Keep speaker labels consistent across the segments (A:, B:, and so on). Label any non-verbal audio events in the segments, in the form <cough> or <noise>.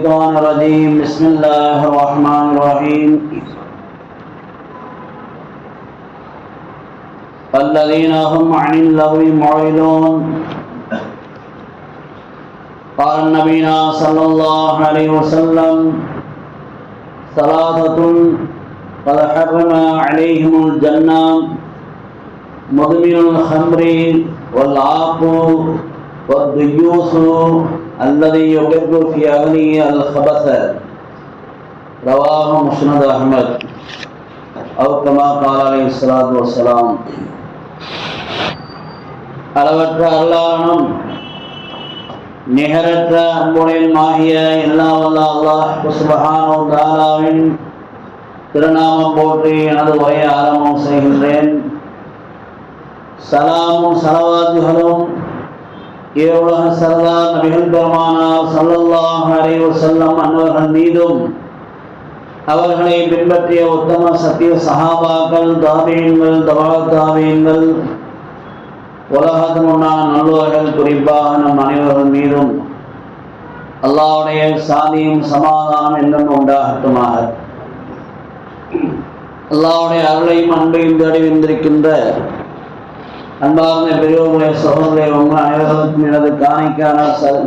A: الشيطان الرجيم. بسم الله الرحمن الرحيم. الذين هم عن اللغو معرضون. قال نبينا صلى الله عليه وسلم ثلاثة قد حرم عليهم الجنة. مدمن الخمر والعاق والديوث الذي يقر في أهله الخبث رواه مسند أحمد أو كما قال عليه الصلاة والسلام அளவற்ற அல்லாஹனும் நிகரற்ற அன்புடையமாகிய எல்லா வல்ல அல்லாஹ் சுபஹானோ தாலாவின் திருநாமம் போற்றி எனது உரையை ஆரம்பம் செய்கின்றேன் சலாமும் சலவாத்துகளும் ஏவுலக சரதா நபிகள் பெருமானார் சல்லல்லாஹ் அலைஹி செல்லம் அன்னவர்கள் மீதும் அவர்களை பின்பற்றிய உத்தம சத்திய சகாபாக்கள் தாபியங்கள் தபா தாபியங்கள் உலகத்து முன்னான நல்லவர்கள் குறிப்பாக நம் அனைவர்கள் மீதும் அல்லாவுடைய சாதியும் சமாதானம் என்றும் உண்டாகட்டுமாக அல்லாவுடைய அருளையும் அன்பையும் தேடி வந்திருக்கின்ற அன்பார்ந்த பெரியோருடைய சகோதரரை உங்கள் அனைவருக்கும் எனது காணிக்கான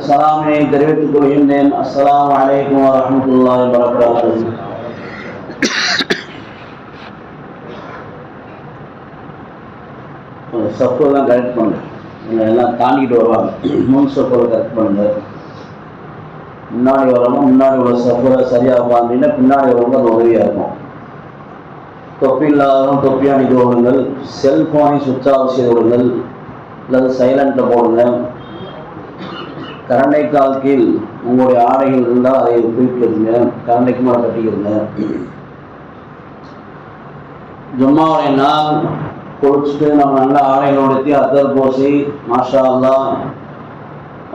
A: சலாமியை தெரிவித்துக் கொள்கின்றேன். அஸ்லாம் வலைக்கம் வரமத்துல்லாஹி வரகாத்துஹு சப்போலாம் கரெக்ட் பண்ணுங்க. எல்லாம் தாண்டிட்டு வருவாங்க. மூணு சப்போரை கரெக்ட் பண்ணுங்க. முன்னாடி வரணும் முன்னாடி உள்ள சப்போரை சரியாக உட்காந்துன்னா பின்னாடி வரவங்க அது உதவியாக இருக்கும். தொப்பி இல்லாதவங்க தொப்பி அணிந்து கொள்ளுங்கள். செல்ஃபோனை சுவிட்ச் ஆஃப் செய்து கொள்ளுங்கள். அல்லது சைலண்ட்டில் போடுங்க கரண்டை கால் கீழ் உங்களுடைய ஆடைகள் இருந்தால் அதை குறிப்பிடுங்க கரண்டைக்கு மேலே கட்டிக்கிறங்க ஜும்மாவுடைய நாள் குளிச்சுட்டு நம்ம நல்ல ஆடைகள் உடுத்தி அத்தர் பூசி மாஷா அல்லா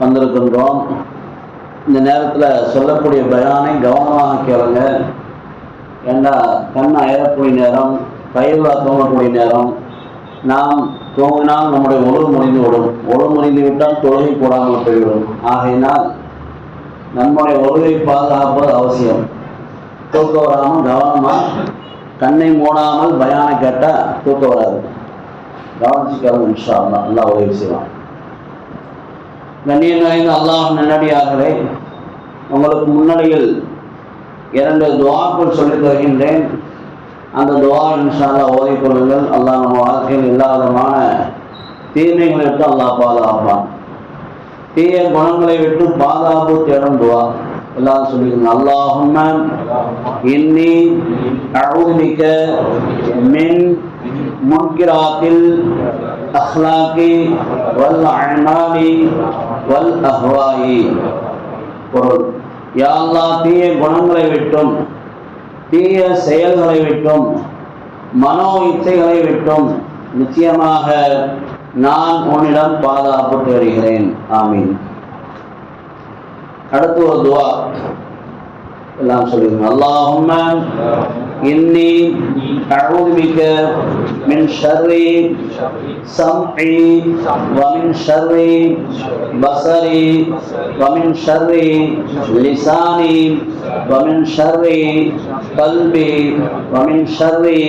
A: வந்திருக்கின்றோம். இந்த நேரத்தில் சொல்லக்கூடிய பயானை கவனமாக கேளுங்க. ஏண்டா கண் அயரக்கூடிய நேரம் பயிர்களா தூங்கக்கூடிய நேரம்? நாம் தூங்கினால் நம்முடைய ஒழு முடிந்து விடும். ஒழு முடிந்து விட்டால் தொழுகை போடாமல் போய்விடும். ஆகையினால் நம்முடைய ஒழுவை பாதுகாப்பது அவசியம். தூக்க வராமல் கவனமாக கண்ணை மூடாமல் பயானை கேட்டால் தூக்க வராது. கவனிச்சுக்கிறது இன்ஷா அல்லா நல்லா உதவி செய்வான். கண்ணியம் நிறைந்த அல்லாஹ் நன்னடியாகவே உங்களுக்கு முன்னணியில் இரண்டு துவாக்கள் சொல்லித் தருகின்றேன். அந்த துவா இன்ஷால்லா ஓதிக்கொள்ளுங்கள் அல்லாஹ் நம்ம வாழ்க்கையில் இல்லாதமான தீமைகளை விட்டு அல்லாஹ் பாதுகாப்பான். தீய குணங்களை விட்டு பாதுகாப்பு தேடும் துவா. எல்லாரும் சொல்லிக்கணும் அல்லாஹும் இன்னி அவுதுமிக்க மின் முன்கிராத்தில் அஹ்லாக்கி வல் அமாலி வல் அஹ்வாயி. பொருள். யாழ்லா தீய குணங்களை விட்டும் தீய செயல்களை விட்டும் மனோ இச்சைகளை விட்டும் நிச்சயமாக நான் உன்னிடம் பாதுகாப்பு தேடுகிறேன் ஆமீன். அடுத்து ஒரு துவா. எல்லாம் சொல்லுங்க அல்லாஹும்ம இன்னி அஊது من شر سمعي ومن شر بصري ومن شر لساني ومن شر قلبي ومن شر ஷர்ரி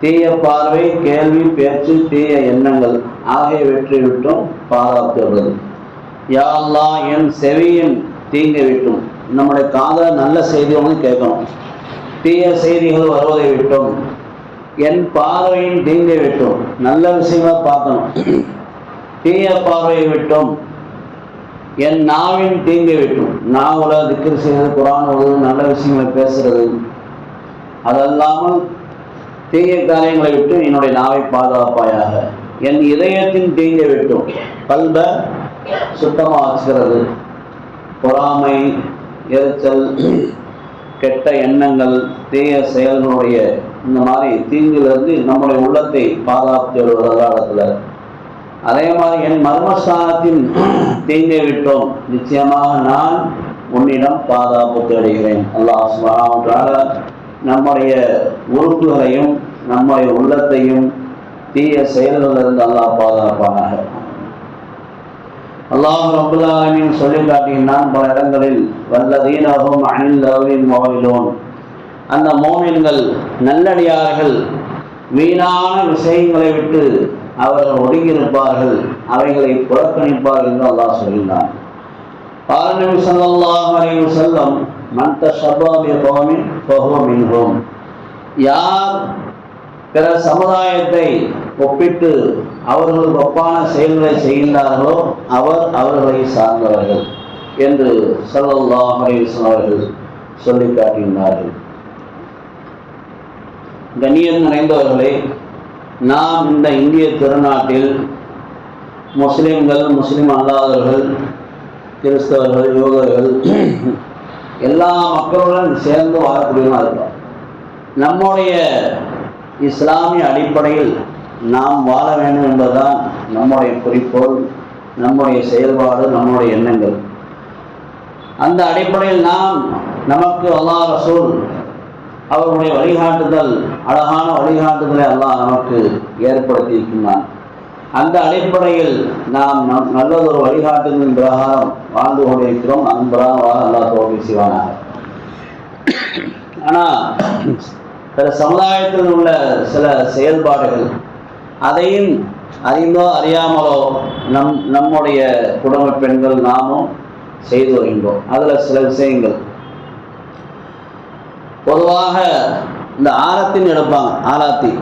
A: தீய பார்வை கேள்வி பேச்சு தீய எண்ணங்கள் ஆகியவற்றை விட்டும் பாதுகாத்துள்ளது யாழ்லா என் செவியின் தீங்கை விட்டும் நம்முடைய காதல நல்ல செய்தி ஒன்று கேட்கணும். தீய செய்திகள் வருவதை விட்டும். என் பார்வையின் தீங்கை விட்டும். நல்ல விஷயமா பார்க்கணும். தீய பார்வையை விட்டும். என் நாவின் தீங்கை விட்டும். நாவல திக்கர் செய்வது குரான் ஓதுவது நல்ல விஷயங்களை பேசுறது. அதல்லாமல் தீய காரியங்களை விட்டு என்னுடைய நாவை பாதுகாப்பாயாக. என் இதயத்தின் தீங்கை விட்டும். கல்ப சுத்தமாக வச்சுக்கிறது. பொறாமை எரிச்சல் கெட்ட எண்ணங்கள் தீய செயல்களுடைய இந்த மாதிரி தீங்கிலிருந்து நம்முடைய உள்ளத்தை பாதுகாத்து வருவது இடத்துல அதே மாதிரி என் மர்மஸ்தானத்தின் தீங்கை விட்டோம். நிச்சயமாக நான் உன்னிடம் பாதுகாப்பு தேடுகிறேன். அல்லாஹ் சுப்ஹானஹு நம்முடைய உறுப்புகளையும் நம்முடைய உள்ளத்தையும் தீய செயல்களிலிருந்து அல்லாஹ் பாதுகாப்பானாக. அல்லாஹ் ரபுல்லாலின் சொல்லி காட்டினான் பல இடங்களில் வல்லதீனகும் அணில் லவ்வின் மோவிலோன் அந்த மோமின்கள் நல்லடியார்கள் வீணான விஷயங்களை விட்டு அவர்கள் ஒடுங்கியிருப்பார்கள் அவைகளை புறக்கணிப்பார்கள் என்று அல்லாஹ் சொல்கிறான் பாரநபி சல்லாஹ் அலைவு செல்லம் மந்த ஷபாபி ஹோமி மின்ஹோம். யார் பிற சமுதாயத்தை ஒப்பிட்டு அவர்களுக்கு ஒப்பான செயல்களை செய்கின்றார்களோ அவர் அவர்களை சார்ந்தவர்கள் என்று சல்லல்லா அலைஹி அவர்கள் சொல்லி காட்டுகின்றார்கள் கண்ணியம் நிறைந்தவர்களே நாம் இந்த இந்திய திருநாட்டில் முஸ்லிம்கள் முஸ்லிம் அல்லாதவர்கள் கிறிஸ்தவர்கள் யோகர்கள் எல்லா மக்களுடன் சேர்ந்து வாழக்கூடியவனாக இருக்கிறோம் நம்முடைய இஸ்லாமிய அடிப்படையில் நாம் வாழ வேண்டும் என்பதுதான் நம்முடைய குறிக்கோள் நம்முடைய செயல்பாடு நம்முடைய எண்ணங்கள். அந்த அடிப்படையில் நாம் நமக்கு அல்லாஹ் ரசூல் அவருடைய வழிகாட்டுதல் அழகான வழிகாட்டுதலை அல்லாஹ் நமக்கு ஏற்படுத்தியிருக்கின்றான். அந்த அடிப்படையில் நாம் நம் நல்லதொரு வழிகாட்டுதலின் பிரகாரம் வாழ்ந்து கொண்டிருக்கிறோம். அதன் பிரகாரம் வாழ அல்லாஹ் தோல்வி செய்வானாக. ஆனால் பிற சமுதாயத்தில் உள்ள சில செயல்பாடுகள் அதையும் அறிந்தோ அறியாமலோ நம் நம்முடைய குடும்ப பெண்கள் நாமும் செய்து வருகின்றோம். அதில் சில விஷயங்கள். பொதுவாக இந்த ஆரத்தின்னு எடுப்பாங்க ஆராத்தி.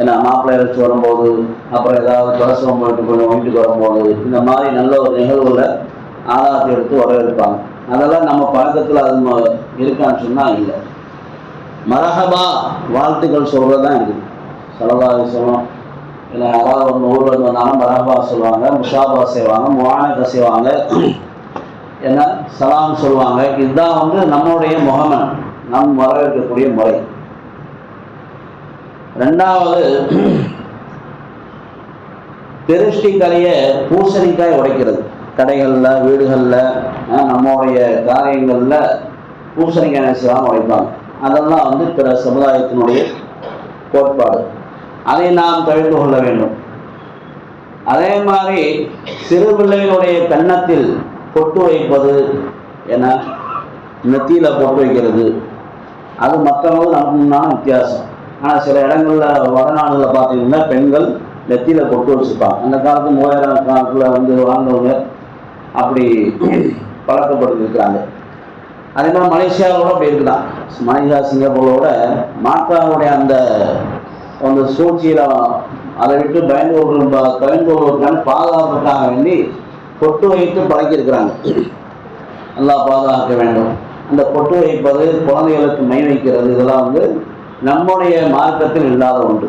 A: ஏன்னா மாப்பிள்ளை இறைச்சி வரும்போது அப்புறம் ஏதாவது பிரசவம் போயிட்டு கொஞ்சம் வீட்டுக்கு வரும்போது இந்த மாதிரி நல்ல ஒரு நிகழ்வுல ஆராத்தி எடுத்து வரவேற்பாங்க. அதெல்லாம் நம்ம பழக்கத்தில் அது இருக்கான்னு சொன்னால் இல்லை. மரகபா வாழ்த்துக்கள் சொல்கிறது தான் இருக்குது சலதா விஷயம் இல்லை யாராவது ஒரு ஊரில் இருந்து வந்தாலும் மரஹபா சொல்லுவாங்க முஷாபா செய்வாங்க முவானக செய்வாங்க. என்ன? சலாம் சொல்லுவாங்க. இதுதான் வந்து நம்மளுடைய முகமன் நம் வரவேற்கக்கூடிய முறை. ரெண்டாவது திருஷ்டி பூசணிக்காய் உடைக்கிறது. கடைகளில் வீடுகளில் நம்மளுடைய காரியங்களில் பூசணிக்காய் என்ன செய்வாங்க? உடைப்பாங்க. அதெல்லாம் வந்து பிற சமுதாயத்தினுடைய கோட்பாடு. அதை நாம் தவிர்த்து கொள்ள வேண்டும். அதே மாதிரி சிறு பிள்ளைகளுடைய கன்னத்தில் பொட்டு வைப்பது என நெத்தியில பொட்டு வைக்கிறது. அது மற்றவங்க நமக்கு முன்னான வித்தியாசம். ஆனால் சில இடங்களில் வடநாடுகளில் பார்த்தீங்கன்னா பெண்கள் நெத்தியில பொட்டு வச்சுப்பாங்க அந்த காலத்து மூவாயிரம் காலத்தில் வந்து வாழ்ந்தவங்க அப்படி பழக்கப்படுத்தி இருக்கிறாங்க அதே மாதிரி மலேசியாவோட அப்படி இருக்குதான். மலேசியா சிங்கப்பூரோட மாற்றாவுடைய அந்த அந்த சூழ்ச்சியில் அதை விட்டு பயந்து கொள்கிற பாதுகாப்புக்காக வேண்டி பொட்டு வைத்து பழக்கியிருக்கிறாங்க நல்லா பாதுகாக்க வேண்டும். அந்த பொட்டு வைப்பது குழந்தைகளுக்கு மை வைக்கிறது. இதெல்லாம் வந்து நம்முடைய மார்க்கத்தில் இல்லாத ஒன்று.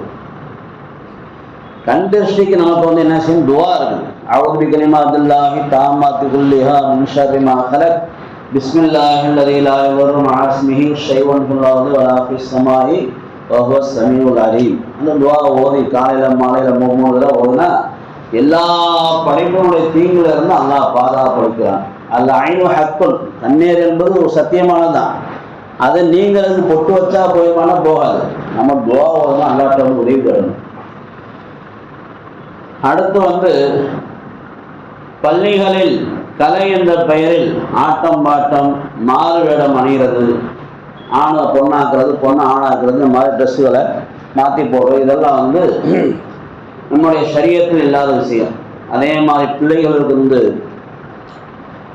A: கண்டஸ்டிக்கு நமக்கு வந்து என்ன செய்யும்? துவா இருக்கு கனிமா கலிமாத்துல்லாஹி தாமாத்து குல்லிஹா மின் ஷர்ரி கலக். பிஸ்மில்லாஹி அல்லதி லா யதுர்ரு மஅ இஸ்மிஹி ஷைஉன் ஃபில் வலா ஃபிஸ் அலீம். அந்த துவா ஓதி காலையில் மாலையில மூணு தடவை ஓதுனா எல்லா படைப்பினுடைய தீங்குல இருந்து அல்லாஹ் பாதுகாப்படுத்துகிறான் அல்ல ஐநு ஹக்குல் தண்ணீர் என்பது ஒரு சத்தியமானதுதான் அதை நீங்களுக்கு பொட்டு வச்சா போயுமானா போகாது. நம்ம துவா ஓதுனா அல்லாட்ட வந்து உதவி பெறணும். அடுத்து வந்து பள்ளிகளில் கலை என்ற பெயரில் ஆட்டம் பாட்டம் மாறு வேடம் அணிகிறது. ஆணை பொண்ணாக்குறது பொண்ணை ஆணாக்குறது இந்த மாதிரி ட்ரெஸ்ஸுகளை மாற்றி போடுறது இதெல்லாம் வந்து நம்முடைய சரியத்தில் இல்லாத விஷயம். அதே மாதிரி பிள்ளைகளுக்கு வந்து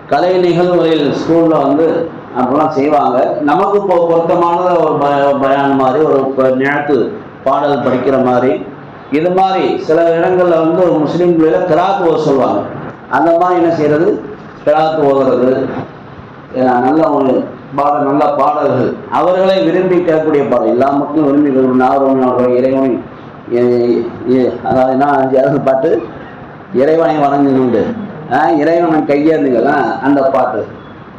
A: கலை நிகழ்வுகளில் ஸ்கூலில் வந்து அப்படிலாம் செய்வாங்க. நமக்கு இப்போ பொருத்தமானது ஒரு ப பயான் மாதிரி ஒரு ப- பாடல் படிக்கிற மாதிரி. இது மாதிரி சில இடங்களில் வந்து ஒரு முஸ்லீம் பிள்ளைல கிராத் ஓத சொல்லுவாங்க. அந்த மாதிரி என்ன செய்கிறது கிராத் ஓதுறது. நல்ல ஒரு பாட நல்ல பாடல்கள். அவர்களை விரும்பி கேட்கக்கூடிய பாடல். எல்லா மக்களும் விரும்பி கேட்கணும் இறைவனை அதாவது என்ன அஞ்சு பாட்டு இறைவனை வணங்குண்டு இறைவனை கையேந்துங்களாம் அந்த பாட்டு.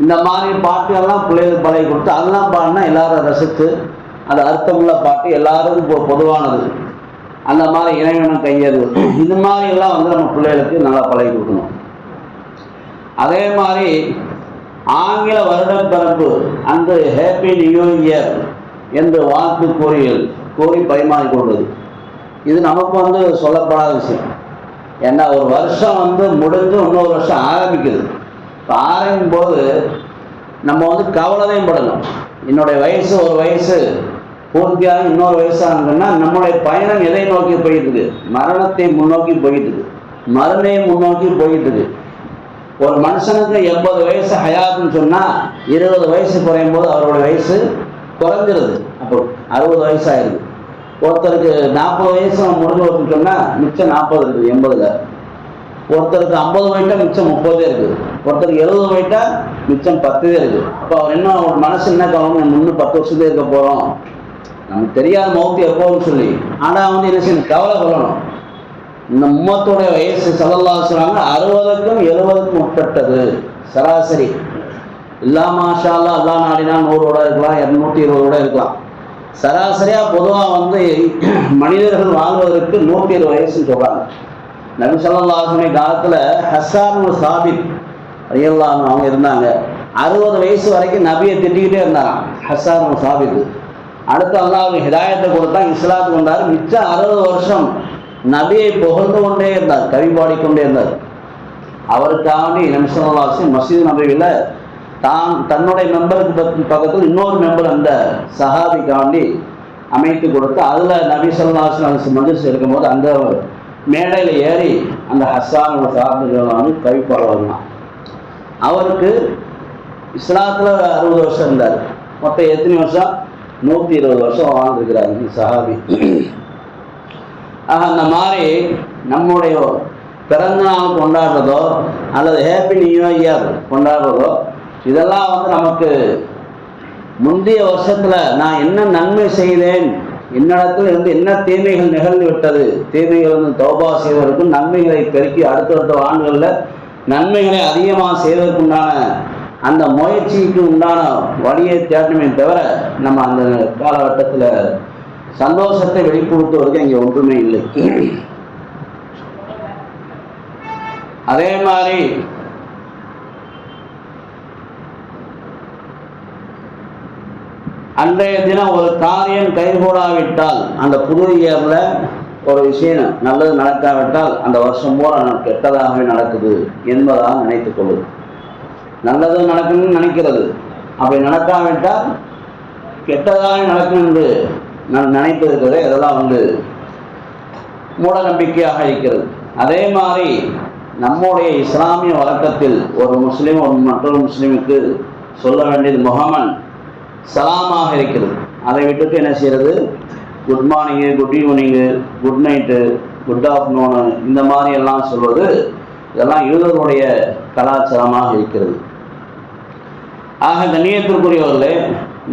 A: இந்த மாதிரி பாட்டுகள்லாம் பிள்ளைகளுக்கு பழகி கொடுத்து அதெல்லாம் பாடினா எல்லாரும் ரசித்து அந்த அர்த்தமுள்ள பாட்டு எல்லாருக்கும் பொதுவானது. அந்த மாதிரி இறைவனும் கையேறு இது மாதிரி எல்லாம் வந்து நம்ம பிள்ளைகளுக்கு நல்லா பழகி கொடுக்கணும். அதே மாதிரி ஆங்கில வருடம் பிறப்பு. அந்த ஹேப்பி நியூ இயர் என்று வாழ்த்து கூறியல் கூறி பரிமாறிக்கொள்வது இது நமக்கு வந்து சொல்லப்படாத விஷயம். ஏன்னா ஒரு வருஷம் வந்து முடிஞ்சு இன்னொரு வருஷம் ஆரம்பிக்குது. இப்போ ஆரம்பிக்கும் போது நம்ம வந்து கவலையும் படணும். என்னுடைய வயசு ஒரு வயசு பூர்த்தியாக இன்னொரு வயசாகுதுன்னா நம்முடைய பயணம் எதை நோக்கி போயிட்டு இருக்கு? மரணத்தை முன்னோக்கி போயிட்டு இருக்கு. மருணையை முன்னோக்கி போயிட்டு இருக்கு. ஒரு மனுஷனுக்கு எண்பது வயசு ஹயாத்துன்னு சொன்னால் இருபது வயசு குறையும் போது அவருடைய வயசு குறைஞ்சிருது. அப்போ அறுபது வயசு ஆயிடுது. ஒருத்தருக்கு நாற்பது வயசு முடிஞ்சு சொன்னால் மிச்சம் நாற்பது இருக்குது எண்பதுல. ஒருத்தருக்கு ஐம்பது போயிட்டா மிச்சம் முப்பதே இருக்குது. ஒருத்தருக்கு எழுபது போயிட்டா மிச்சம் பத்துதே இருக்குது. அப்போ அவர் என்ன ஒரு மனசு என்ன கவனம் இன்னும் பத்து வருஷத்தே இருக்க போகிறோம் நமக்கு தெரியாத மௌத்து எப்போன்னு சொல்லி. ஆனால் வந்து என்ன செய்யணும்? கவலை கொள்ளணும். இந்த உம்மத்துடைய வயசு சலல்லா சொல்கிறாங்க அறுபதுக்கும் எழுபதுக்கும் உட்பட்டது. சராசரி. இல்லா மாஷா அல்லா நாடினா நூறோட இருக்கலாம் இரநூத்தி இருபதோட இருக்கலாம். சராசரியாக பொதுவாக வந்து <clears throat> மனிதர்கள் வாழ்வதற்கு நூற்றி இருபது வயசுன்னு சொல்கிறாங்க நபி சொல்லல்லாஹுடைய காலத்தில் ஹசான் சாபித் அரியல்லாஹ் அவங்க இருந்தாங்க. அறுபது வயசு வரைக்கும் நபியை திட்டிக்கிட்டே இருந்தாராம் ஹசான் சாபித். அடுத்து அல்லாஹ் ஹிதாயத்தை கொடுத்தா இஸ்லாத்துக்கு வந்தார் மிச்சம் அறுபது வருஷம் நபியை புகழ்ந்து கொண்டே இருந்தார் கவி பாடிக்கொண்டே இருந்தார். அவருக்காண்டி நபிசல்லாசி மசீத் நபியில் தான் தன்னுடைய மெம்பருக்கு பக்கத்தில் இன்னொரு மெம்பர் அந்த சஹாபிக்காண்டி அமைத்து கொடுத்து அதில் நபி சொல்லாஸ் மஜிஸ் இருக்கும்போது அந்த மேடையில் ஏறி அந்த ஹஸ்ஸான் சார்ந்தவர்கள் கவி பாடுவாங்களாம் அவருக்கு இஸ்லாத்தில் அறுபது வருஷம் இருந்தார். மொத்தம் எத்தனை வருஷம்? நூற்றி இருபது வருஷம் வாழ்ந்துருக்கிறார் இந்த சஹாபி. ஆக அந்த மாதிரி நம்முடைய பிறந்த நாள் கொண்டாடுறதோ அல்லது ஹேப்பி நியூ இயர் கொண்டாடுறதோ இதெல்லாம் வந்து நமக்கு முந்தைய வருஷத்தில் நான் என்ன நன்மை செய்தேன் என்னிடத்தில் இருந்து என்ன தீமைகள் நிகழ்ந்து விட்டது தீமைகள் வந்து தௌபா செய்வதற்கும் நன்மைகளை பெருக்கி அடுத்தடுத்த ஆண்டுகளில் நன்மைகளை அதிகமாக செய்வதற்குண்டான அந்த முயற்சிக்கு உண்டான வழியை தேட்டமே தவிர நம்ம அந்த காலகட்டத்தில் சந்தோஷத்தை வெளிப்படுத்துவதற்கு இங்கே ஒன்றுமே இல்லை. அதே மாதிரி அன்றைய தினம் ஒரு காரியம் கைகூடாவிட்டால் அந்த புது இயர்ல ஒரு விஷயம் நல்லது நடக்காவிட்டால் அந்த வருஷம் போல கெட்டதாகவே நடக்குது என்பதாக நினைத்துக் கொள்ளுது நல்லது நடக்கணும்னு நினைக்கிறது. அப்படி நடக்காவிட்டால் கெட்டதாக நடக்கும் என்று நான் நினைப்பது இதெல்லாம் வந்து மூட நம்பிக்கையாக இருக்கிறது. அதே மாதிரி நம்முடைய இஸ்லாமிய வழக்கத்தில் ஒரு முஸ்லீம் ஒரு மற்றொரு முஸ்லீமுக்கு சொல்ல வேண்டியது முகமன் சலாமாக இருக்கிறது. அதை விட்டுட்டு என்ன செய்யறது? Good morning good evening good night good afternoon இந்த மாதிரி எல்லாம் சொல்வது இதெல்லாம் யூதர்களுடைய கலாச்சாரமாக இருக்கிறது. ஆக கண்ணியத்திற்குரியவர்களே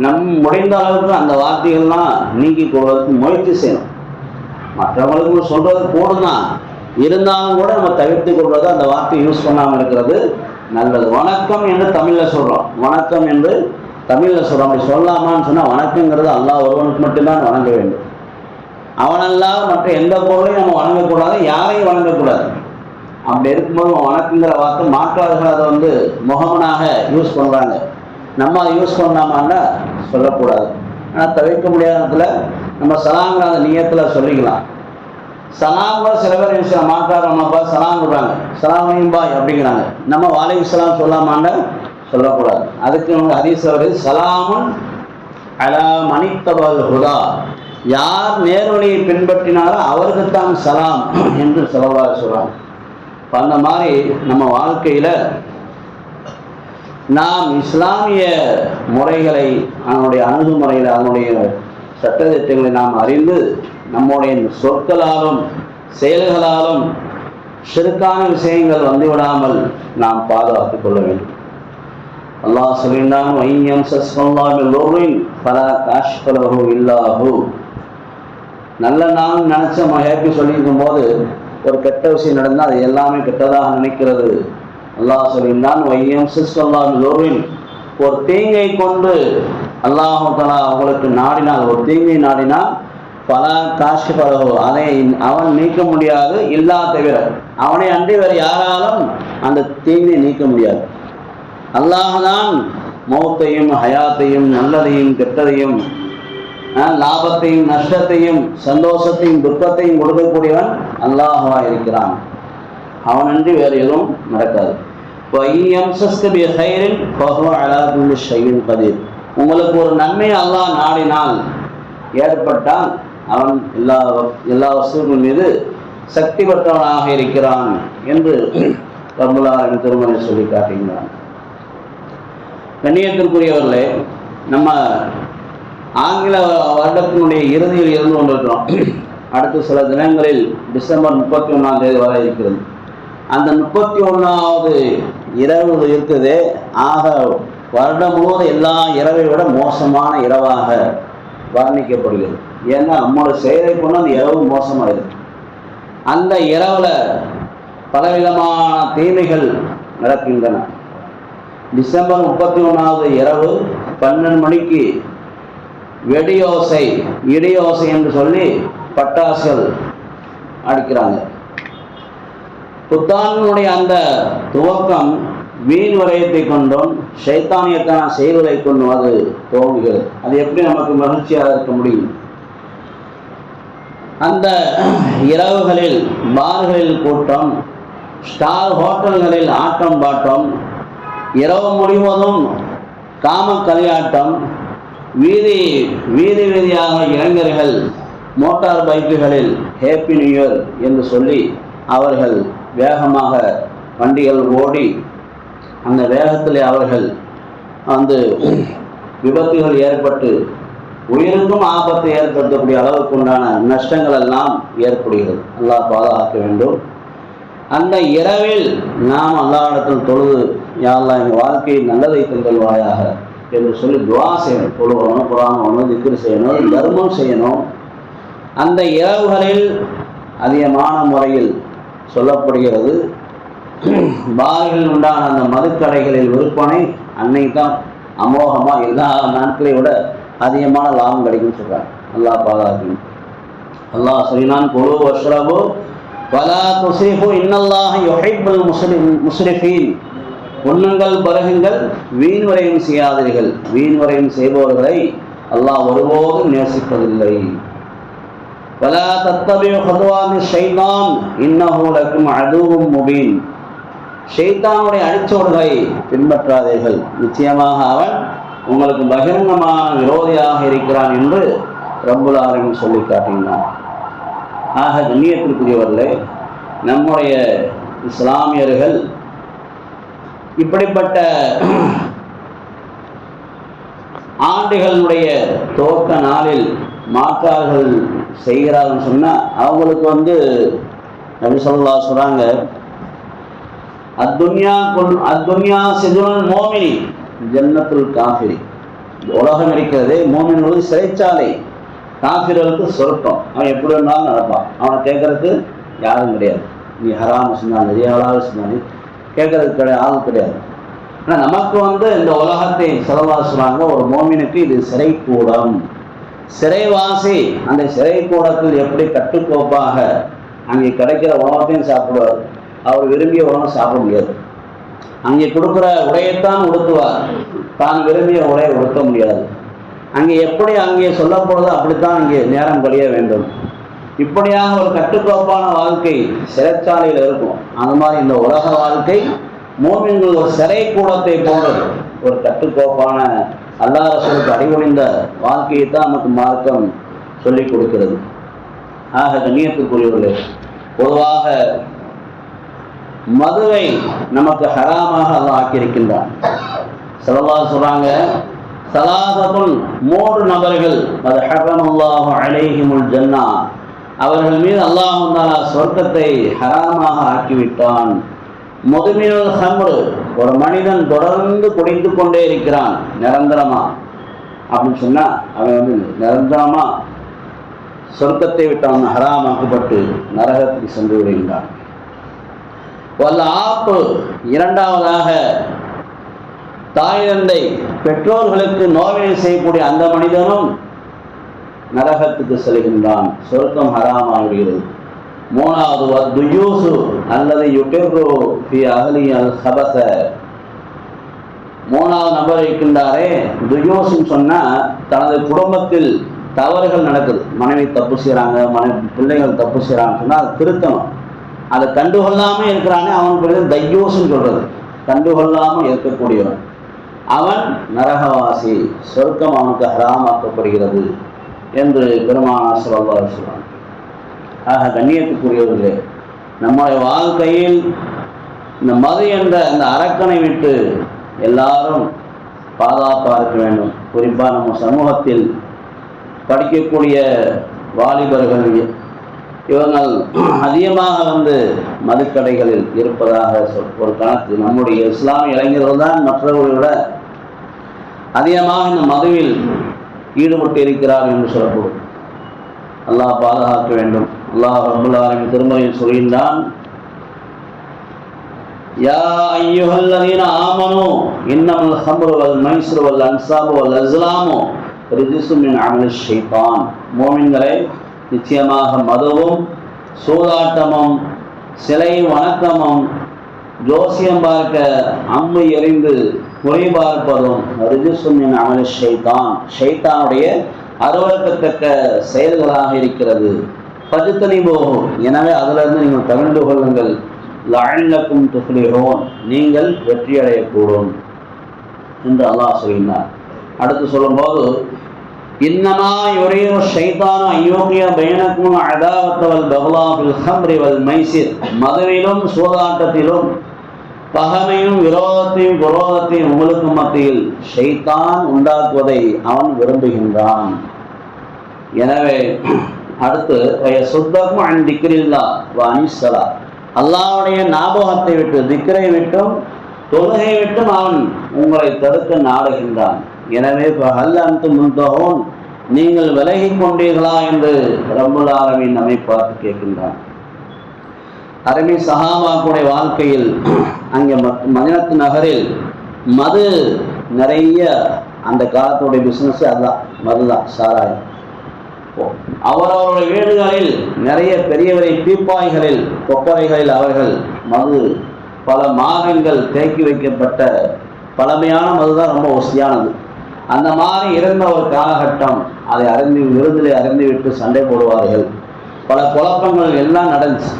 A: நம் முடிந்த அளவுக்கு அந்த வார்த்தைகள்லாம் நீக்கி கொள்வதற்கு முயற்சி செய்யணும். மற்றவங்களுக்கு சொல்றது போடுதான் தான் இருந்தாலும் கூட நம்ம தவிர்த்து கொள்வது அந்த வார்த்தை யூஸ் பண்ணாமல் இருக்கிறது நல்லது. வணக்கம் என்று தமிழில் சொல்கிறோம் வணக்கம் என்று தமிழில் சொல்கிறோம் அப்படி சொல்லாமான்னு சொன்னால் வணக்கங்கிறது அல்லா ஒருவனுக்கு மட்டும்தான் வணங்க வேண்டும். அவனல்லாத மற்ற எந்த பொருளையும் நம்ம வணங்கக்கூடாது யாரையும் வணங்கக்கூடாது. அப்படி இருக்கும்போது வணக்கங்கிற வார்த்தை மாற்றார்கள் அதை வந்து முகமனாக யூஸ் பண்ணுறாங்க நம்ம அதை யூஸ் பண்ணாமான்னா சொல்லக்கூடாது. ஆனால் தவிர்க்க முடியாத நம்ம சலாங்கிற அந்த நியத்தில் சொல்லிக்கலாம். சலாம் கூட சில பேர் என்ன மாற்றாரமாப்பா சலாம் விடுறாங்க சலாம் பாய் அப்படிங்கிறாங்க. நம்ம வாலிபு சலாம் சொல்லாமாண்ட சொல்லக்கூடாது. அதுக்கு நம்ம ஹதீஸ் வருது சலாமுன் அலா மணித்தவல் ஹுதா. யார் நேர்வழியை பின்பற்றினாரோ அவருக்குத்தான் சலாம் என்று சொல்லவா சொல்கிறாங்க அந்த மாதிரி நம்ம வாழ்க்கையில் நாம் இஸ்லாமிய முறைகளை அதனுடைய அணுகுமுறைகளை அதனுடைய சட்டத்திட்டங்களை நாம் அறிந்து நம்முடைய சொற்களாலும் செயல்களாலும் சிறுக்கான விஷயங்கள் வந்துவிடாமல் நாம் பாதுகாத்துக் கொள்ள வேண்டும். அல்லாஹ் சொல்லினான் ஐயம் சஸ்வல்லாஹின் பல காஷ்பலஹு இல்லாஹு நல்ல நாள் நினைச்ச நம்ம சொல்லியிருக்கும் போது ஒரு கெட்ட விஷயம் நடந்தால் அது எல்லாமே கெட்டதாக நினைக்கிறது. அல்லாஹ் சொல்லியிருந்தான் வையம் சிஸ்வல்லாஹின் ஒரு தீங்கை கொண்டு அல்லாஹு அவங்களுக்கு நாடினால் ஒரு தீங்கை நாடினால் பல காசு பலகோ அதை அவன் நீக்க முடியாது இல்லா தவிர. அவனை அன்றி வேறு யாராலும் அந்த தீங்கை நீக்க முடியாது. அல்லாஹான் மௌத்தையும் ஹயாத்தையும் நல்லதையும் கெட்டதையும் லாபத்தையும் நஷ்டத்தையும் சந்தோஷத்தையும் துக்கத்தையும் கொடுக்கக்கூடியவன் அல்லாஹுவா இருக்கிறான் அவனன்றி வேறு எதுவும் நடக்காது. உங்களுக்கு ஒரு நன்மை அல்லாஹ் நாடினால் ஏற்பட்டால் அவன் எல்லா எல்லா வசதிகள் மீது சக்தி பெற்றவனாக இருக்கிறான் என்று ரபுல்லாரின் திருமணம் சொல்லி காட்டுகிறான் கண்ணியத்திற்குரியவர்களே நம்ம ஆங்கில வருடத்தினுடைய இறுதியில் இருந்து கொண்டிருக்கிறோம். அடுத்த சில தினங்களில் டிசம்பர் முப்பத்தி ஒன்றாம் தேதி வர இருக்கிறது. அந்த முப்பத்தி ஒன்றாவது இரவு இருக்குது. ஆக வருடம் முழுவதும் எல்லா இரவை விட மோசமான இரவாக வர்ணிக்கப்படுகிறது. ஏன்னா நம்மளோட செயலை கொண்டு அந்த இரவு மோசமாயிருக்கு. அந்த இரவில் பலவிதமான தீமைகள் நடக்கின்றன. டிசம்பர் முப்பத்தி ஒன்றாவது இரவு பன்னெண்டு மணிக்கு வெடியோசை இடியோசை என்று சொல்லி பட்டாசுகள் அடிக்கிறாங்க. புத்தாண்டினுடைய அந்த துவக்கம் வீண் வரையத்தை கொண்டும் சைத்தானியத்தான செயல்களை கொண்டும் அது துவங்குகிறது. அது எப்படி நமக்கு மகிழ்ச்சியாக இருக்க முடியும்? அந்த இரவுகளில் பார்களில் கூட்டம் ஸ்டார் ஹோட்டல்களில் ஆட்டம் பாட்டம் இரவு முழுவதும் காம கலையாட்டம் வீதி வீதி வீதியாக இளைஞர்கள் மோட்டார் பைக்குகளில் ஹேப்பி நியூ இயர் என்று சொல்லி அவர்கள் வேகமாக வண்டிகள் ஓடி அந்த வேகத்தில் அவர்கள் வந்து விபத்துகள் ஏற்பட்டு உயிருக்கும் ஆபத்தை ஏற்படுத்தக்கூடிய அளவுக்கு உண்டான நஷ்டங்கள் எல்லாம் ஏற்படுகிறது. அல்லாஹ் பாதுகாக்க வேண்டும். அந்த இரவில் நாம் அல்லாஹிடத்தில் தொழுது யாரெல்லாம் எங்கள் வாழ்க்கையை நல்லதை தந்தல்வாயாக என்று சொல்லி துவா செய்யணும். தொழுவணும் புறாணம் ஒன்று திக்ரு செய்யணும் தர்மம் செய்யணும். அந்த இரவுகளில் அதிகமான முறையில் சொல்லப்படுகிறது. பாரில் உண்டான அந்த மதுக்கடைகளில் விற்பனை அன்னைக்கு தான் அமோகமாக எல்லா நாட்களை விட அதிகமான லாபம் கிடைக்கும்னு சொல்கிறாங்க நல்லா பாதுகாக்கணும். அல்லாஹ் சொல்லினான் குழு வஷ்ரபு வலா குசிஃபு இன்னல்லாஹ் யுஹிப்புல் முஸ்லிம் முஸ்ரிஃபீன். உண்ணுங்கள் பருகுங்கள் வீண் வரையும் செய்யாதீர்கள். வீண் வரையும் செய்பவர்களை அல்லாஹ் ஒருபோதும் நேசிப்பதில்லை. ولا تتبعوا خطوات الشيطان انه لكم عدو مبين. ஷைத்தானுடைய அடிச்சோடுகளை பின்பற்றாதீர்கள். நிச்சயமாக அவன் உங்களுக்கு பகிரங்கமான விரோதியாக இருக்கிறான் என்று ரப்புல் சொல்லி காட்டினான். ஆக கண்ணியத்திற்குரியவர்களே நம்முடைய இஸ்லாமியர்கள் இப்படிப்பட்ட <clears throat> ஆண்டுகளுடைய துவக்க நாளில் மாற்றார்கள் செய்கிறார்கள் சொன்னால் அவங்களுக்கு வந்து நபி சொல்லா சொல்கிறாங்க அத்துன்யா கொல் அத்துன்யா சிதுனல் மோமினி ஜன்னத்துல் காஃபிரி. உலகம் இருக்கிறது மோமின்களுக்கு சிறைச்சாலை காஃபிரர்களுக்கு சொர்க்கம். அவன் எப்படி வேணாலும் நடப்பான். அவனை கேட்கறதுக்கு யாரும் கிடையாது. நீ ஹராம் சொன்னாங்க நீ ஹலால் சொன்னாங்க கேட்கறதுக்கு கிடையாது ஆள் கிடையாது. ஆனால் நமக்கு வந்து இந்த உலகத்தை செலவா சொல்றாங்க ஒரு மோமினுக்கு இது சிறைக்கூடம். சிறைவாசி அந்த சிறைக்கூடத்தில் எப்படி கட்டுக்கோப்பாக அங்கே கிடைக்கிற உணவத்தையும் சாப்பிடுவார். அவர் விரும்பிய உணவு சாப்பிட முடியாது. அங்கே கொடுக்குற உடையைத்தான் உடுத்துவார். தான் விரும்பிய உடையை உடுத்த முடியாது. அங்கே எப்படி அங்கே சொல்லப்படுதோ அப்படித்தான் அங்கே நேரம் கழிய வேண்டும். இப்படியாக ஒரு கட்டுக்கோப்பான வாழ்க்கை சிறைச்சாலையில் இருக்கும். அந்த மாதிரி இந்த உலக வாழ்க்கை மோமின்கள் ஒரு சிறை கூடத்தை போன்றது ஒரு கட்டுக்கோப்பான அல்லா ரசூலுக்கு அடிபணிந்த வாழ்க்கையை தான் நமக்கு மார்க்கம் சொல்லிக் கொடுக்கிறது. ஆக கண்ணியத்துக்குரியவர்களே பொதுவாக மதுவை நமக்கு ஹராமாக அல்லாஹ் ஆக்கியிருக்கின்றான். செலவா சொல்றாங்க சலாசத்துல் மூன்று நபர்கள் அது ஹரமல்லாஹு அலைஹிமுல் ஜன்னா அவர்கள் மீது அல்லாஹு சொர்க்கத்தை ஹராமாக ஆக்கிவிட்டான். முதுமினுல் ஹம்ரு ஒரு மனிதன் தொடர்ந்து குடித்து கொண்டே இருக்கிறான் நிரந்தரமா. அப்படின்னு சொன்னா அவன் வந்து நிரந்தரமா சொர்க்கத்தை விட்டவன் ஹராமாக்கப்பட்டு நரகத்துக்கு சென்று விடுகின்றான். வல்ல ஆப்பு இரண்டாவதாக தாய் தந்தை பெற்றோர்களுக்கு நோவினை செய்யக்கூடிய அந்த மனிதனும் நரகத்துக்கு செல்கின்றான் சொர்க்கம் ஹராமாகிறது. மூணாவது வத்துயூசு அல்லது யுகிர்ரு பி அகலி அல் ஹபஸ மூணாவது நபர் இருக்கின்றாரே துயோசுன்னு சொன்னா தனது குடும்பத்தில் தவறுகள் நடக்குது. மனைவி தப்பு செய்கிறாங்க மனைவி பிள்ளைகள் தப்பு செய்கிறாங்கன்னு சொன்னால் அதை திருத்தணும். அதை கண்டுகொள்ளாமல் இருக்கிறானே அவன் பேர் தையோசுன்னு சொல்றது. கண்டுகொள்ளாமல் இருக்கக்கூடியவன். அவன் நரகவாசி சொர்க்கம் அவனுக்கு ஹராமாக்கப்படுகிறது என்று பெருமானா சொல்லா சொல்வான் ஆக கண்ணியத்துக்குரியவர்களே நம்முடைய வாழ்க்கையில் இந்த மது என்ற இந்த அரக்கனை விட்டு எல்லாரும் பாதுகாப்பாக இருக்க வேண்டும். குறிப்பாக நம்ம சமூகத்தில் படிக்கக்கூடிய வாலிபர்கள் இவர்கள் அதிகமாக வந்து மதுக்கடைகளில் இருப்பதாக சொல் ஒரு கணக்கு நம்முடைய இஸ்லாமிய இளைஞர்கள் தான் மற்றவர்களை விட அதிகமாக இந்த மதுவில் ஈடுபட்டு இருக்கிறார் என்று சொல்லப்படும். அல்லாஹ் பாதுகாக்க வேண்டும். அல்லாஹ் ரபுல் ஆலமின் திருமறையில் சொல்கின்றான் யா ஐயுஹல்லதீன ஆமனு இன்னமல் ஹம்ரு வல் மைஸ்ரு வல் நிச்சயமாக மதுவும் சூதாட்டமும் சிலை வணக்கமும் ஜோசியம் பார்க்க அம்மை எறிந்து குறை பார்ப்பதும் ரிஜிசு மின் அமல் ஷைத்தான். ஷைத்தானுடைய அருவருக்கத்தக்க செயல்களாக இருக்கிறது. பஜுத்தனி போகும் எனவே அதிலிருந்து நீங்கள் தவிழ்ந்து கொள்ளுங்கள். லஅல்லக்கும் துஃப்லிஹூன். நீங்கள் வெற்றி அடையக்கூடும் என்று அல்லாஹ் சொல்லினார் அடுத்து சொல்லும்போது இன்னமா யுரீது ஷைத்தான அயோக்கிய பயணக்கும் அதாவத்த வல் பகலா ஹம்ரி வல் மைசிர் மதுவிலும் சூதாட்டத்திலும் பகமையும் விரோதத்தையும் குரோதத்தையும் உங்களுக்கு மத்தியில் ஷைத்தான் உண்டாக்குவதை அவன் விரும்புகின்றான். எனவே அடுத்து சுத்தக்கும் அன் திக்ரில்லா அனிசலா அல்லாவுடைய ஞாபகத்தை விட்டு திக்கரை விட்டும் தொழுகை விட்டும் அவன் உங்களை தடுக்க நாடுகின்றான். எனவே இப்போ ஹல் அந்து முந்தகோன் நீங்கள் விலகி கொண்டீர்களா என்று ரம்புல் ஆலமின் நம்மை பார்த்து கேட்கின்றான். அரபி சஹாபாக்குடைய வாழ்க்கையில் அங்கே மதினத்து நகரில் மது நிறைய அந்த காலத்துடைய பிஸ்னஸ் அதுதான் மதுதான் சாராயம். அவரவருடைய வீடுகளில் நிறைய பெரியவரை பீப்பாய்களில் கொப்பரைகளில் அவர்கள் மது பல மாதங்கள் தேக்கி வைக்கப்பட்ட பழமையான மதுதான் ரொம்ப ஒசியானது. அந்த மாதிரி இருந்த ஒரு காலகட்டம் அதை அறிந்து விருதிலே அறிந்து விட்டு சண்டை போடுவார்கள். பல குழப்பங்கள் எல்லாம் நடந்துச்சு.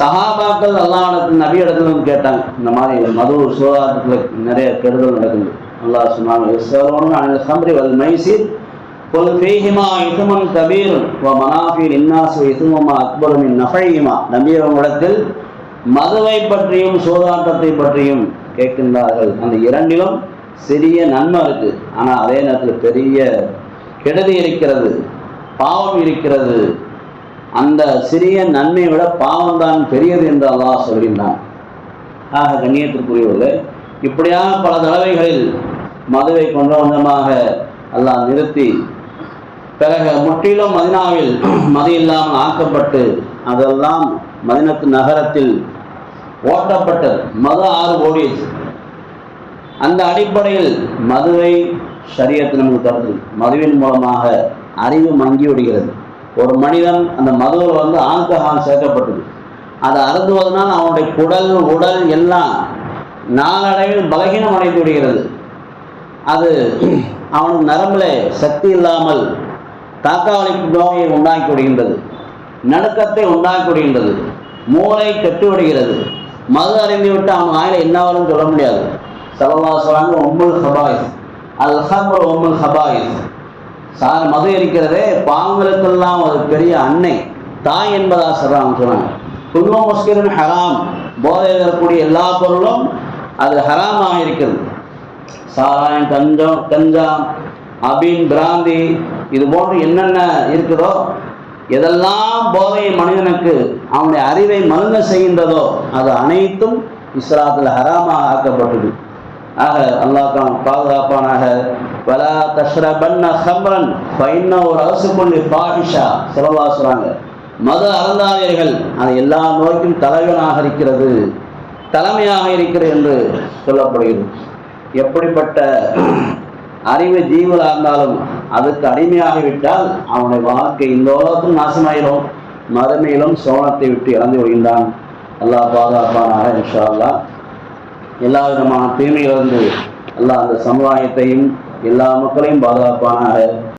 A: சஹாபாக்கள் அல்லாஹ் நபி இடத்துல கேட்டாங்க இந்த மாதிரி மது சூதாட்டத்தில் நிறைய கெடுதல் நடக்குது. நல்லா சொன்னாங்க அனில் வல் மைசீர் قل فيهما إثم كبير ومنافع للناس وإثمهما أكبر من نفعهما நபி அவங்களிடத்தில் மதுவை பற்றியும் சூதாட்டத்தை பற்றியும் கேட்கின்றார்கள் அந்த இரண்டிலும் சிறிய நன்மை இருக்கு ஆனா அதே நேரத்தில் பெரிய கெடுதி இருக்கிறது பாவம் இருக்கிறது அந்த சிறிய நன்மையை விட பாவம் தான் பெரியது என்று அல்லாஹ் சொல்கின்றான் ஆக கண்ணியத்திற்குரியவர்களே இப்படியாக பல தடவைகளில் மதுவை கொஞ்சம் கொஞ்சமாக அல்லாஹ் நிறுத்தி பிறகு முற்றிலும் மதினாவில் மது இல்லாமல் ஆக்கப்பட்டு அதெல்லாம் மதினத்து நகரத்தில் ஓட்டப்பட்டது. மது ஆறு ஓடியது அந்த அடிப்படையில் மதுவை சரியத்தை நமக்கு தருது. மதுவின் மூலமாக அறிவு மங்கி விடுகிறது. ஒரு மனிதன் அந்த மதுவில் வந்து ஆல்கஹால் சேர்க்கப்பட்டது. அதை அருந்துவதனால் அவனுடைய குடல் உடல் எல்லாம் நாளடைவில் பலகீனம் அடைந்து விடுகிறது. அது அவனுக்கு நரம்பில் சக்தி இல்லாமல் தாக்காவளிப்பு நோயை உண்டாக்கி விடுகின்றது நடுக்கத்தை உண்டாக்கி விடுகின்றது மூளை கெட்டு விடுகிறது. மது அறிந்து விட்டு அவன் ஆயில என்னவாலும் சொல்ல முடியாது. சலவா சொல்றாங்க ஒம்முல் ஹபாயிஸ் அல் ஹபர் ஒம்முல் ஹபாயிஸ் சார் மது இருக்கிறதே பாவங்களுக்கெல்லாம் ஒரு பெரிய அன்னை தாய் என்பதா சொல்றாங்க சொன்னாங்க. குல்வ முஸ்கிரின் ஹராம். போதை இருக்கக்கூடிய எல்லா பொருளும் அது ஹராமாக இருக்கிறது. சாராயம் கஞ்சம் கஞ்சா அபின் பிராந்தி இது போன்று என்னென்ன இருக்குதோ எதெல்லாம் போதை மனிதனுக்கு அவனுடைய அறிவை மழுங்க செய்கின்றதோ அது அனைத்தும் இஸ்லாத்தில் ஹராமாக ஆக்கப்பட்டது. ஆக அல்லாஹ் பாதுகாப்பானாக வலா தஷ்ரபன்ன ஹம்ரன் ஃபைன்ன ஒரு அரசு கொண்டு பாஹிஷா செலவா சொல்கிறாங்க மத அறந்தாதீர்கள் அது எல்லா நோய்க்கும் தலைவனாக இருக்கிறது தலைமையாக இருக்கிறது என்று சொல்லப்படுகிறது. எப்படிப்பட்ட அறிவு ஜீவலாக இருந்தாலும் அதுக்கு அடிமையாகிவிட்டால் அவனுடைய வாழ்க்கை இந்த உலகத்தும் நாசமாயிரும். மறுமையிலும் சோனத்தை விட்டு இறந்து விடுகின்றான். அல்லாஹ் பாதுகாப்பானாக இன்ஷா எல்லா விதமான தீமையிலிருந்து அல்லாஹ் அந்த சமுதாயத்தையும் எல்லா மக்களையும் பாதுகாப்பானாக.